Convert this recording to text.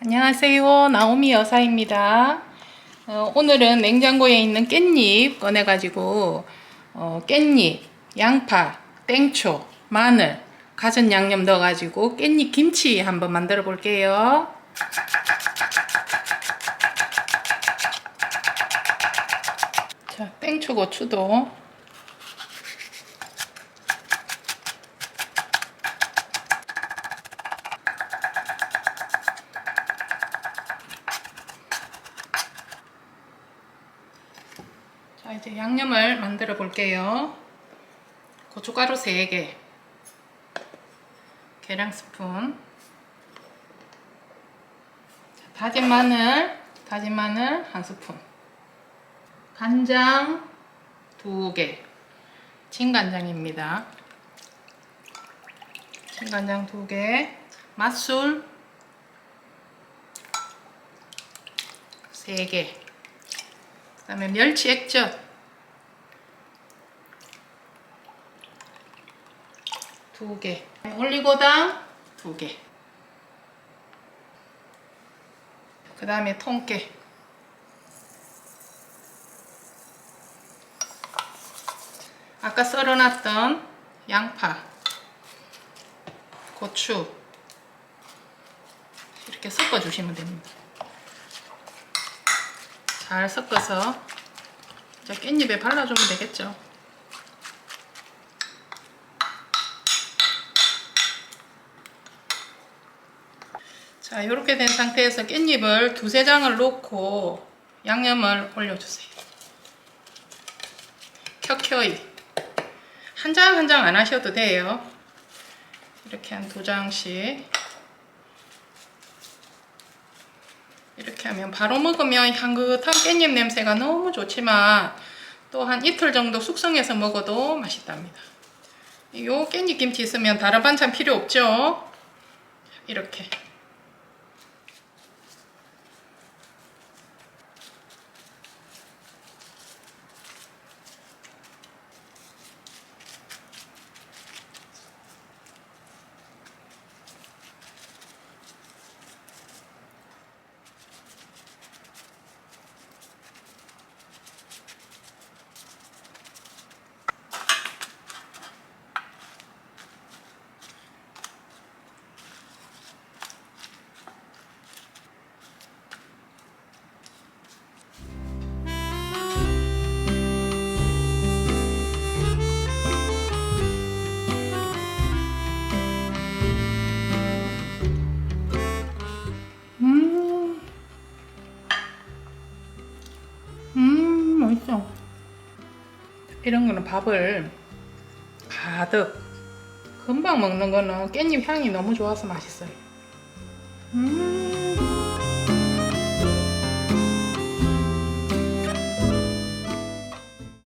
안녕하세요. 나오미 여사입니다. 어, 오늘은 냉장고에 있는 깻잎 꺼내가지고 어, 깻잎, 양파, 땡초, 마늘, 가전 양념 넣어가지고 깻잎 김치 한번 만들어 볼게요. 자, 땡초 고추도 자, 이제 양념을 만들어 볼게요. 고춧가루 3개, 계량 스푼, 자, 다진 마늘, 다진 마늘 1스푼, 간장 2개, 진간장입니다. 진간장 2개, 맛술 3개, 그 다음에 멸치 액젓. 두 개, 올리고당 두 개, 그 다음에 통깨, 아까 썰어놨던 양파, 고추. 이렇게 섞어주시면 됩니다. 잘 섞어서 이제 깻잎에 발라주면 되겠죠. 자, 이렇게 된 상태에서 깻잎을 두세 장을 놓고 양념을 올려주세요. 켜켜이. 한 장 한 장 안 하셔도 돼요. 이렇게 한 두 장씩. 이렇게 하면 바로 먹으면 향긋한 깻잎 냄새가 너무 좋지만 또 한 이틀 정도 숙성해서 먹어도 맛있답니다. 요 깻잎 김치 있으면 다른 반찬 필요 없죠? 이렇게. 이런 거는 밥을 가득 금방 먹는 거는 깻잎 향이 너무 좋아서 맛있어요. 음,